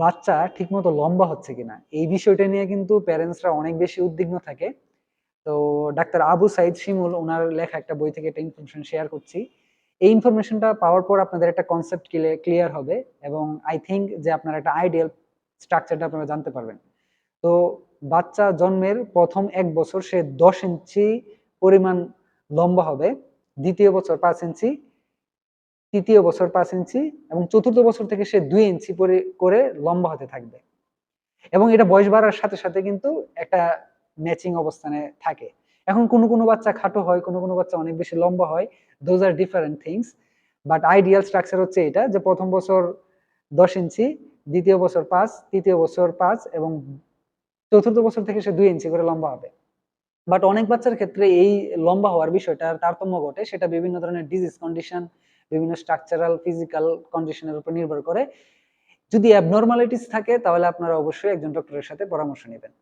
বাচ্চা ঠিকমতো লম্বা হচ্ছে কিনা? এই বিষয়টা নিয়ে কিন্তু প্যারেন্টসরা অনেক বেশি উদ্বিগ্ন থাকে। তো ডাক্তার আবু সাইদ শিমুল, ওনার লেখা একটা বই থেকে একটা ইনফরমেশন শেয়ার করছি। এই ইনফরমেশনটা পাওয়ার পর আপনাদের একটা কনসেপ্ট ক্লিয়ার হবে এবং আই থিঙ্ক যে আপনার একটা আইডিয়াল স্ট্রাকচারটা আপনারা জানতে পারবেন। তো বাচ্চা জন্মের প্রথম এক বছর সে দশ ইঞ্চি পরিমাণ লম্বা হবে, দ্বিতীয় বছর পাঁচ ইঞ্চি তৃতীয় বছর পাঁচ ইঞ্চি এবং চতুর্থ বছর থেকে সে দুই ইঞ্চি পরে- করে লম্বা হতে থাকবে। এবং এটা বয়স বাড়ার সাথে সাথে কিন্তু একটা ম্যাচিং অবস্থানে থাকে। এখন কোনো কোনো বাচ্চা খাটো হয়, কোনো কোনো বাচ্চা অনেক বেশি লম্বা হয়। Those are different things but ideal structure হচ্ছে এটা যে প্রথম বছর দশ ইঞ্চি, দ্বিতীয় বছর পাঁচ, তৃতীয় বছর পাঁচ এবং চতুর্থ বছর থেকে সে দুই ইঞ্চি করে লম্বা হবে। বাট অনেক বাচ্চার ক্ষেত্রে এই লম্বা হওয়ার বিষয়টার তারতম্য ঘটে, সেটা বিভিন্ন ধরনের ডিজিজ কন্ডিশন বিভিন্ন স্ট্রাকচারাল ফিজিক্যাল কন্ডিশনের উপর নির্ভর করে। যদি অ্যাবনর্মালিটিস থাকে, তাহলে আপনারা অবশ্যই একজন ডক্টরের সাথে পরামর্শ নেবেন।